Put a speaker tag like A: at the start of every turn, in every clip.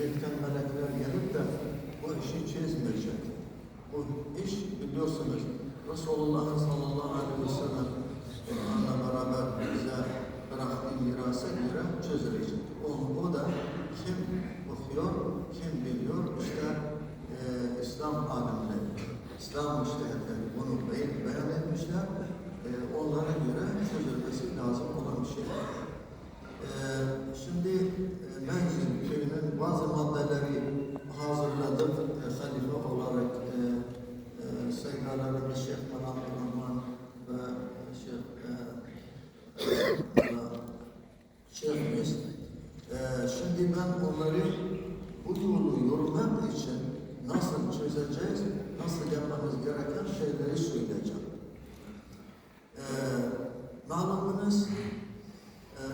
A: gökten melekler gelip de bu işi çözmeyecek. Bu iş biliyorsunuz Resulullah sallallahu aleyhi ve sellem Kur'an'la beraber bize bıraktığı mirasa göre çözülecek. O, o da kim okuyor, kim biliyor işte e, İslam alimleri, İslam müştehitleri bunu beyan, beyan etmişler. E, onlara göre çözülmesi lazım olan bir şey. E, şimdi e, Menzil köyünün bazı maddeleri hazırladık. E, halife olarak e, e, Sayılarlarımız Şeyh Malam Rahman ve Şeyh Şeyhimiz. E, şimdi ben onları bu yolu yorumlamak için nasıl çözeceğiz, nasıl yapmamız gereken şeyleri söyleyeceğim. E, malumunuz e,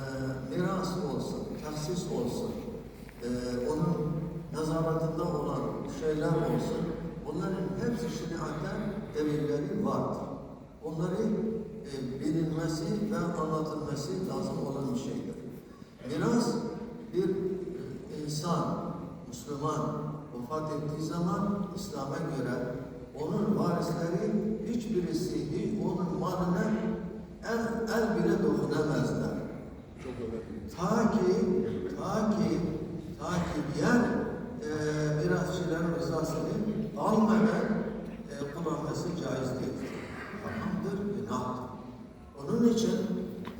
A: miras olsun, tahsis olsun, e, onun nazaratında olan şeyler olsun, bunların hepsi şeriatta delilleri vardır. Onları e, bilinmesi ve anlatılması lazım olan bir şeydir. Miras bir insan, Müslüman vefat ettiği zaman İslam'a göre onun varisleri hiçbirisi hiç onun malına el, el bile dokunamazlar. Ta ki, ta ki, ta ki diğer e, mirasçıların rızasını almadan e, kullanması caiz değildir. Haramdır, günahtır. İçin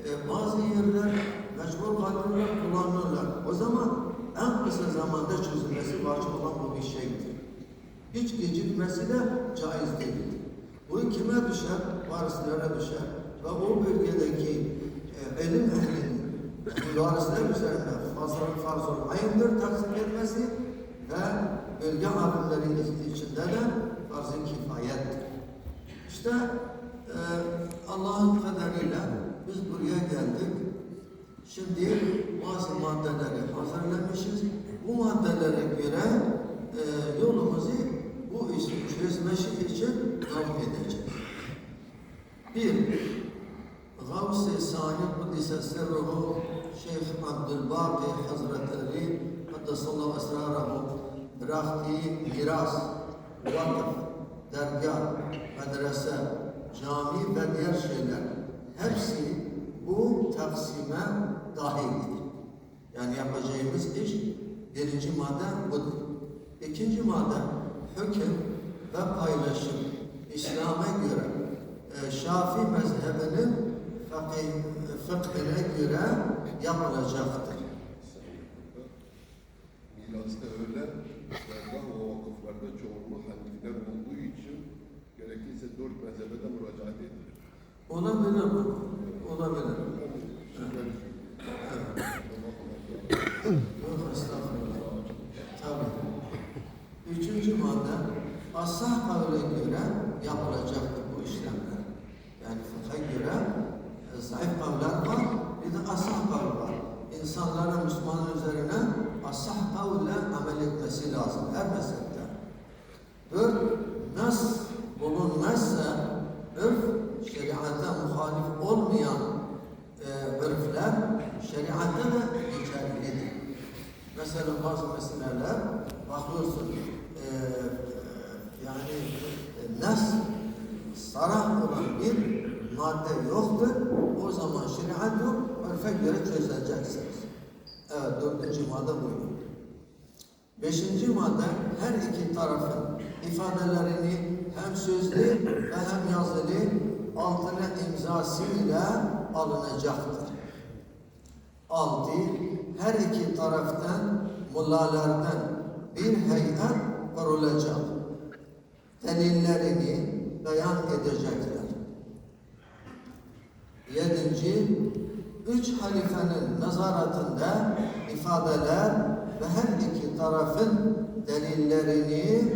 A: e, bazı yerler mecbur kalırlar, kullanırlar. O zaman en kısa zamanda çözülmesi vacip olan bu bir şeydir. Hiç gecikmesi de caiz değildir. Bu kime düşer? Varislere düşer. Ve o bölgedeki e, ilim ehlinin varisler üzerine fazla farzul ayındır taksim etmesi ve bölge alimleri içinde de farz-ı kifayettir. İşte Allah'ın kaderiyle biz buraya geldik. Şimdi bazı maddeleri hazırlamışız. Bu maddelere göre e, yolumuzu bu işi çözmesi için devam edeceğiz. Bir, Gavs-ı Sani Kudüs'e sırruhu Şeyh Abdülbaki Hazretleri Kaddesallahu esrarahu bıraktığı miras, vakıf, dergah, medrese, cami ve diğer şeyler hepsi bu taksime dahildir. Yani yapacağımız iş birinci madde budur. İkinci madde hüküm ve paylaşım. İslam'a göre e, Şafi mezhebinin fakih, fıkhine göre yapılacaktır.
B: Mirasta öyle, ve vakıflarda çoğunluğu için gerekirse dört mezhebe de müracaat edilir.
A: Olabilir mi? Olabilir. Yok estağfurullah. Tabii. Üçüncü madde asah kavle göre yapılacaktır bu işlemler. Yani fıkha göre e, zayıf kavler var, bir de asah kavl var. İnsanların Müslümanın üzerine asah kavle amel etmesi lazım her mezhepte. Dört, muhalif olmayan e, örfler şeriatta da geçerlidir. Mesela bazı meseleler bakıyorsun e, e, yani e, nas sarah olan bir madde yoktur. O zaman şeriat yok, örfe göre çözüleceksiniz. Evet, dördüncü madde buydu. Beşinci madde her iki tarafın ifadelerini hem sözlü ve hem altına imzasıyla alınacaktır. Altı, her iki taraftan mullalardan bir heyet kurulacak. Delillerini beyan edecekler. Yedinci, üç halifenin nazaratında ifadeler ve her iki tarafın delillerini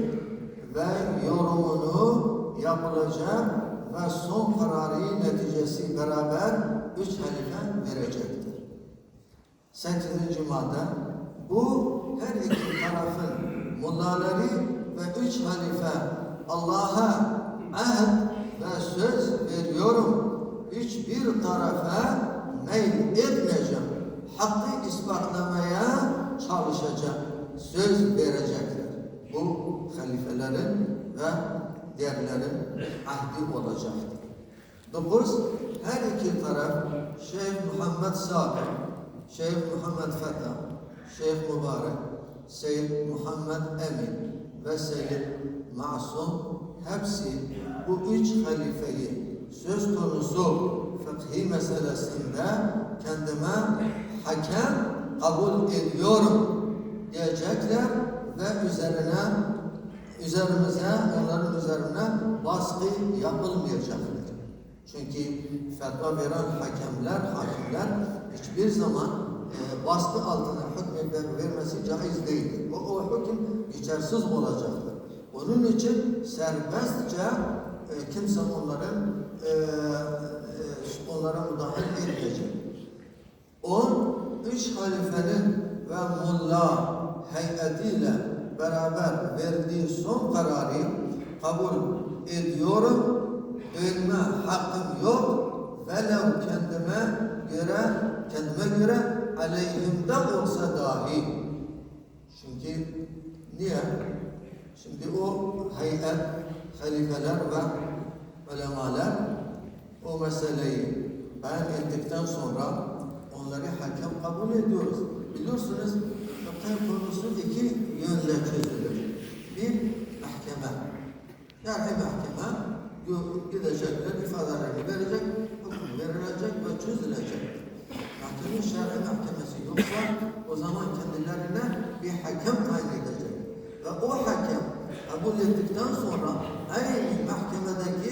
A: ve yorumunu yapılacak ve son kararı neticesi beraber üç halife verecektir. Sekizinci madde, bu her iki tarafın mullaları ve üç halife Allah'a ahd ve söz veriyorum. Hiçbir tarafa meyil etmeyeceğim. Hakkı ispatlamaya çalışacağım. söz verecekler. Bu halifelerin ve diğerlerin ahdi olacaktır. Dokuz, her iki taraf Şeyh Muhammed Sakir, Şeyh Muhammed Fetha, Şeyh Mübarek, Seyyid Muhammed Emin ve Seyyid Masum hepsi bu üç halifeyi söz konusu fıkhi meselesinde kendime hakem kabul ediyorum diyecekler ve üzerine üzerimize onların üzerine baskı yapılmayacaktır. Çünkü fetva veren hakemler, hakimler hiçbir zaman e, baskı altına hüküm ver- vermesi caiz değildir. O, o hüküm geçersiz olacaktır. Onun için serbestçe e, kimse onların e, e, onlara müdahale etmeyecek. On, üç halifenin ve mulla heyetiyle beraber verdiği son kararı kabul ediyorum. Ölme hakkım yok. Velev kendime göre, kendime göre aleyhimde olsa dahi. Çünkü niye? Şimdi o heyet, halifeler ve ulemalar o meseleyi beyan ettikten sonra onları hakem kabul ediyoruz. Biliyorsunuz fıkıh konusu iki yönle çözülür. Bir mahkeme. Yani mahkeme gidecekler, ifadelerini verecek, hüküm verilecek ve çözülecek. Mahkeme şer'i mahkemesi yoksa o zaman kendilerine bir hakem tayin edecek. Ve o hakem kabul ettikten sonra aynı mahkemedeki